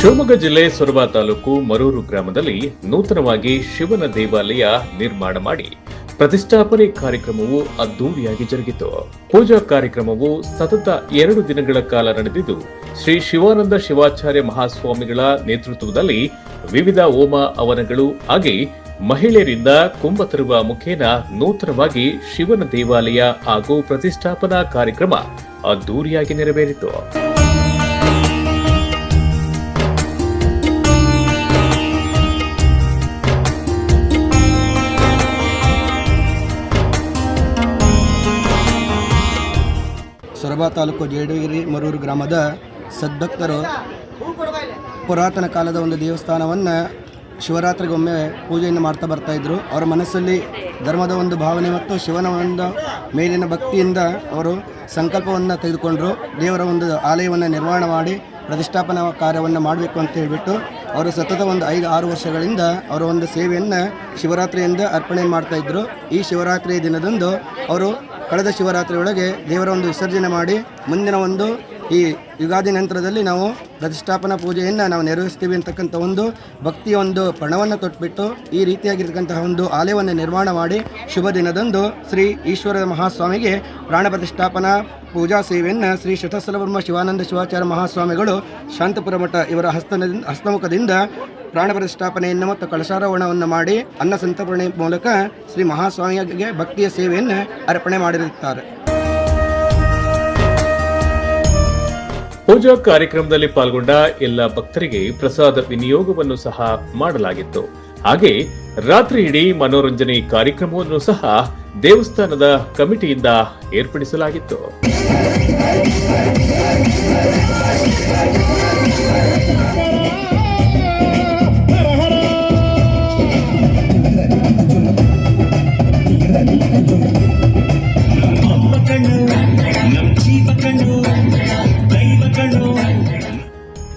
ಶಿವಮೊಗ್ಗ ಜಿಲ್ಲೆ ಸೊರಬ ತಾಲೂಕು ಮರೂರು ಗ್ರಾಮದಲ್ಲಿ ನೂತನವಾಗಿ ಶಿವನ ದೇವಾಲಯ ನಿರ್ಮಾಣ ಮಾಡಿ ಪ್ರತಿಷ್ಠಾಪನೆ ಕಾರ್ಯಕ್ರಮವು ಅದ್ದೂರಿಯಾಗಿ ಜರುಗಿತು. ಪೂಜಾ ಕಾರ್ಯಕ್ರಮವು ಸತತ ಎರಡು ದಿನಗಳ ಕಾಲ ನಡೆದಿದ್ದು, ಶ್ರೀ ಶಿವಾನಂದ ಶಿವಾಚಾರ್ಯ ಮಹಾಸ್ವಾಮಿಗಳ ನೇತೃತ್ವದಲ್ಲಿ ವಿವಿಧ ಓಮ ಅವನಗಳು ಹಾಗೆ ಮಹಿಳೆಯರಿಂದ ಕುಂಭ ತರುವ ಮುಖೇನ ನೂತನವಾಗಿ ಶಿವನ ದೇವಾಲಯ ಹಾಗೂ ಪ್ರತಿಷ್ಠಾಪನಾ ಕಾರ್ಯಕ್ರಮ ಅದ್ದೂರಿಯಾಗಿ ನೆರವೇರಿತು. ಸೊರಬ ತಾಲೂಕು ಜೇಡಗಿರಿ ಮರೂರು ಗ್ರಾಮದ ಸದ್ಭಕ್ತರು ಪುರಾತನ ಕಾಲದ ಒಂದು ದೇವಸ್ಥಾನವನ್ನು ಶಿವರಾತ್ರಿಗೊಮ್ಮೆ ಪೂಜೆಯನ್ನು ಮಾಡ್ತಾ ಬರ್ತಾ ಇದ್ರು. ಅವರ ಮನಸ್ಸಲ್ಲಿ ಧರ್ಮದ ಒಂದು ಭಾವನೆ ಮತ್ತು ಶಿವನ ಒಂದು ಮೇಲಿನ ಭಕ್ತಿಯಿಂದ ಅವರು ಸಂಕಲ್ಪವನ್ನು ತೆಗೆದುಕೊಂಡರು. ದೇವರ ಒಂದು ಆಲಯವನ್ನು ನಿರ್ಮಾಣ ಮಾಡಿ ಪ್ರತಿಷ್ಠಾಪನಾ ಕಾರ್ಯವನ್ನು ಮಾಡಬೇಕು ಅಂತ ಹೇಳಿಬಿಟ್ಟು ಅವರು ಸತತ ಒಂದು ಐದು, ಆರು ವರ್ಷಗಳಿಂದ ಅವರ ಒಂದು ಸೇವೆಯನ್ನು ಶಿವರಾತ್ರಿಯಿಂದ ಅರ್ಪಣೆ ಮಾಡ್ತಾ ಇದ್ರು. ಈ ಶಿವರಾತ್ರಿಯ ದಿನದಂದು ಅವರು ಕಳೆದ ಶಿವರಾತ್ರಿ ಒಳಗೆ ದೇವರ ಒಂದು ವಿಸರ್ಜನೆ ಮಾಡಿ ಮುಂದಿನ ಒಂದು ಈ ಯುಗಾದಿ ನಂತರದಲ್ಲಿ ನಾವು ಪ್ರತಿಷ್ಠಾಪನಾ ಪೂಜೆಯನ್ನು ನಾವು ನೆರವೇರಿಸ್ತೀವಿ ಅಂತಕ್ಕಂಥ ಒಂದು ಭಕ್ತಿಯ ಒಂದು ಪಣವನ್ನು ತೊಟ್ಬಿಟ್ಟು ಈ ರೀತಿಯಾಗಿರ್ತಕ್ಕಂತಹ ಒಂದು ಆಲಯವನ್ನು ನಿರ್ಮಾಣ ಮಾಡಿ ಶುಭ ದಿನದಂದು ಶ್ರೀ ಈಶ್ವರ ಮಹಾಸ್ವಾಮಿಗೆ ಪ್ರಾಣ ಪ್ರತಿಷ್ಠಾಪನಾ ಪೂಜಾ ಸೇವೆಯನ್ನು ಶ್ರೀ ಶತಸ್ಥಲಬ್ರಹ್ಮ ಶಿವಾನಂದ ಶಿವಾಚಾರ್ಯ ಮಹಾಸ್ವಾಮಿಗಳು ಶಾಂತಪುರ ಮಠ ಇವರ ಹಸ್ತನದಿಂದ ಹಸ್ತಮುಖದಿಂದ ಪ್ರಾಣ ಪ್ರತಿಷ್ಠಾಪನೆಯನ್ನು ಮತ್ತು ಕಳಶಾರೋಹಣವನ್ನು ಮಾಡಿ ಅನ್ನ ಸಂತರ್ಪಣೆ ಮೂಲಕ ಶ್ರೀ ಮಹಾಸ್ವಾಮಿಗೆ ಭಕ್ತಿಯ ಸೇವೆಯನ್ನು ಅರ್ಪಣೆ ಮಾಡಿರುತ್ತಾರೆ. ಪೂಜಾ ಕಾರ್ಯಕ್ರಮದಲ್ಲಿ ಪಾಲ್ಗೊಂಡ ಎಲ್ಲ ಭಕ್ತರಿಗೆ ಪ್ರಸಾದ ವಿನಿಯೋಗವನ್ನು ಸಹ ಮಾಡಲಾಗಿತ್ತು. ಹಾಗೆ ರಾತ್ರಿ ಇಡೀ ಮನೋರಂಜನೆ ಕಾರ್ಯಕ್ರಮವನ್ನು ಸಹ ದೇವಸ್ಥಾನದ ಕಮಿಟಿಯಿಂದ ಏರ್ಪಡಿಸಲಾಗಿತ್ತು.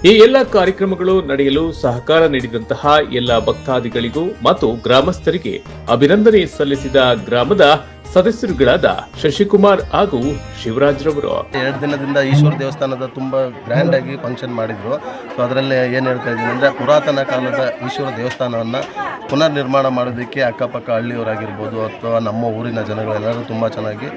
ಈ ಎಲ್ಲ ಕಾರ್ಯಕ್ರಮಗಳು ನಡೆಯಲು ಸಹಕಾರ ನೀಡಿದಂತಹ ಎಲ್ಲ ಭಕ್ತಾದಿಗಳಿಗೂ ಮತ್ತು ಗ್ರಾಮಸ್ಥರಿಗೆ ಅಭಿನಂದನೆ ಸಲ್ಲಿಸಿದ ಗ್ರಾಮದ ಸದಸ್ಯರುಗಳಾದ ಶಶಿಕುಮಾರ್ ಹಾಗೂ ಶಿವರಾಜ್ರವರು. ಎರಡು ದಿನದಿಂದ ಈಶ್ವರ ದೇವಸ್ಥಾನದ ತುಂಬ ಗ್ರ್ಯಾಂಡಾಗಿ ಫಂಕ್ಷನ್ ಮಾಡಿದ್ರು. ಸೊ ಅದರಲ್ಲಿ ಏನು ಹೇಳ್ತಾ ಇದ್ದೀನಿ ಅಂದರೆ ಪುರಾತನ ಕಾಲದ ಈಶ್ವರ ದೇವಸ್ಥಾನವನ್ನು ಪುನರ್ ನಿರ್ಮಾಣ ಮಾಡೋದಕ್ಕೆ ಅಕ್ಕಪಕ್ಕ ಹಳ್ಳಿಯವರಾಗಿರ್ಬೋದು ಅಥವಾ ನಮ್ಮ ಊರಿನ ಜನಗಳೆಲ್ಲರೂ ತುಂಬ ಚೆನ್ನಾಗಿ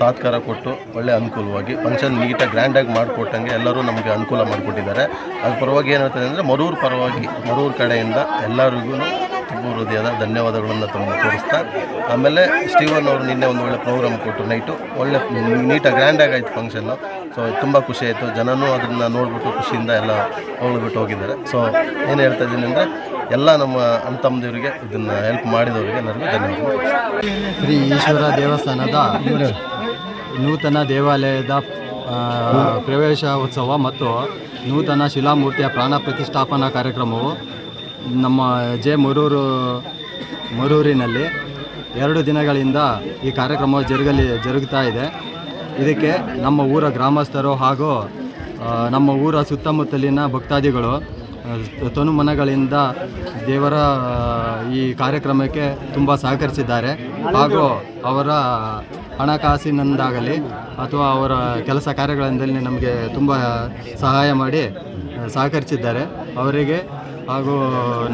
ಸಹಕಾರ ಕೊಟ್ಟು ಒಳ್ಳೆ ಅನುಕೂಲವಾಗಿ ಫಂಕ್ಷನ್ ನೀಟಾಗಿ ಗ್ರ್ಯಾಂಡಾಗಿ ಮಾಡಿಕೊಟ್ಟಂಗೆ ಎಲ್ಲರೂ ನಮಗೆ ಅನುಕೂಲ ಮಾಡಿಕೊಟ್ಟಿದ್ದಾರೆ. ಅದ್ರ ಪರವಾಗಿ ಏನು ಹೇಳ್ತದೆ ಅಂದರೆ ಮರೂರು ಪರವಾಗಿ, ಮರೂರು ಕಡೆಯಿಂದ ಎಲ್ಲರಿಗೂ ತುಂಬ ಹೃದಯದ ಧನ್ಯವಾದಗಳನ್ನು ತುಂಬ ತೋರಿಸ್ತಾ, ಆಮೇಲೆ ಸ್ಟೀವನ್ ಅವರು ನಿನ್ನೆ ಒಂದು ಒಳ್ಳೆ ಪ್ರೋಗ್ರಾಮ್ ಕೊಟ್ಟರು ನೈಟು ಒಳ್ಳೆ ನೀಟಾಗಿ ಗ್ರ್ಯಾಂಡಾಗಿ ಆಯಿತು ಫಂಕ್ಷನ್ನು ಸೊ ತುಂಬ ಖುಷಿ ಆಯಿತು. ಜನನೂ ಅದನ್ನು ನೋಡಿಬಿಟ್ಟು ಖುಷಿಯಿಂದ ಎಲ್ಲ ಹೋಗ್ಬಿಟ್ಟು ಹೋಗಿದ್ದಾರೆ. ಸೊ ಏನು ಹೇಳ್ತಾ ಇದ್ದೀನಿ ಅಂದರೆ ಎಲ್ಲ ನಮ್ಮ ಅಣ್ಣ ತಮ್ಮದಿವರಿಗೆ ಇದನ್ನು ಹೆಲ್ಪ್ ಮಾಡಿದವರಿಗೆ ಎಲ್ಲರಿಗೂ ಧನ್ಯವಾದಗಳು. ಶ್ರೀ ಈಶ್ವರ ದೇವಸ್ಥಾನದ ನೂತನ ದೇವಾಲಯದ ಪ್ರವೇಶ ಉತ್ಸವ ಮತ್ತು ನೂತನ ಶಿಲಾಮೂರ್ತಿಯ ಪ್ರಾಣ ಪ್ರತಿಷ್ಠಾಪನಾ ಕಾರ್ಯಕ್ರಮವು ನಮ್ಮ ಜೆ ಮರೂರು, ಮರೂರಿನಲ್ಲಿ ಎರಡು ದಿನಗಳಿಂದ ಈ ಕಾರ್ಯಕ್ರಮ ಜರುಗಲಿ, ಜರುಗ್ತಾ ಇದೆ. ಇದಕ್ಕೆ ನಮ್ಮ ಊರ ಗ್ರಾಮಸ್ಥರು ಹಾಗೂ ನಮ್ಮ ಊರ ಸುತ್ತಮುತ್ತಲಿನ ಭಕ್ತಾದಿಗಳು ತನುಮನಗಳಿಂದ ದೇವರ ಈ ಕಾರ್ಯಕ್ರಮಕ್ಕೆ ತುಂಬ ಸಹಕರಿಸಿದ್ದಾರೆ. ಹಾಗೂ ಅವರ ಹಣಕಾಸಿನಿಂದಾಗಲಿ ಅಥವಾ ಅವರ ಕೆಲಸ ಕಾರ್ಯಗಳಿಂದಲೇ ನಮಗೆ ತುಂಬ ಸಹಾಯ ಮಾಡಿ ಸಹಕರಿಸಿದ್ದಾರೆ. ಅವರಿಗೆ ಹಾಗೂ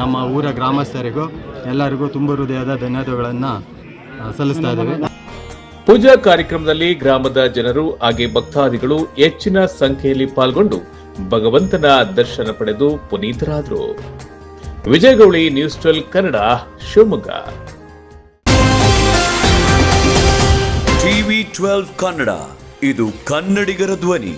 ನಮ್ಮ ಊರ ಗ್ರಾಮಸ್ಥರಿಗೂ ಎಲ್ಲರಿಗೂ ತುಂಬ ಹೃದಯದ ಧನ್ಯವಾದಗಳನ್ನು ಸಲ್ಲಿಸ್ತಾ ಇದ್ದೇವೆ. ಪೂಜಾ ಕಾರ್ಯಕ್ರಮದಲ್ಲಿ ಗ್ರಾಮದ ಜನರು, ಹಾಗೆ ಭಕ್ತಾದಿಗಳು ಹೆಚ್ಚಿನ ಸಂಖ್ಯೆಯಲ್ಲಿ ಪಾಲ್ಗೊಂಡು ಭಗವಂತನ ದರ್ಶನ ಪಡೆದು ಪುನೀತರಾದರು. Vijayagowli news twelve Kannada, Shivamogga. TV twelve Kannada, ಇದು ಕನ್ನಡಿಗರ ಧ್ವನಿ.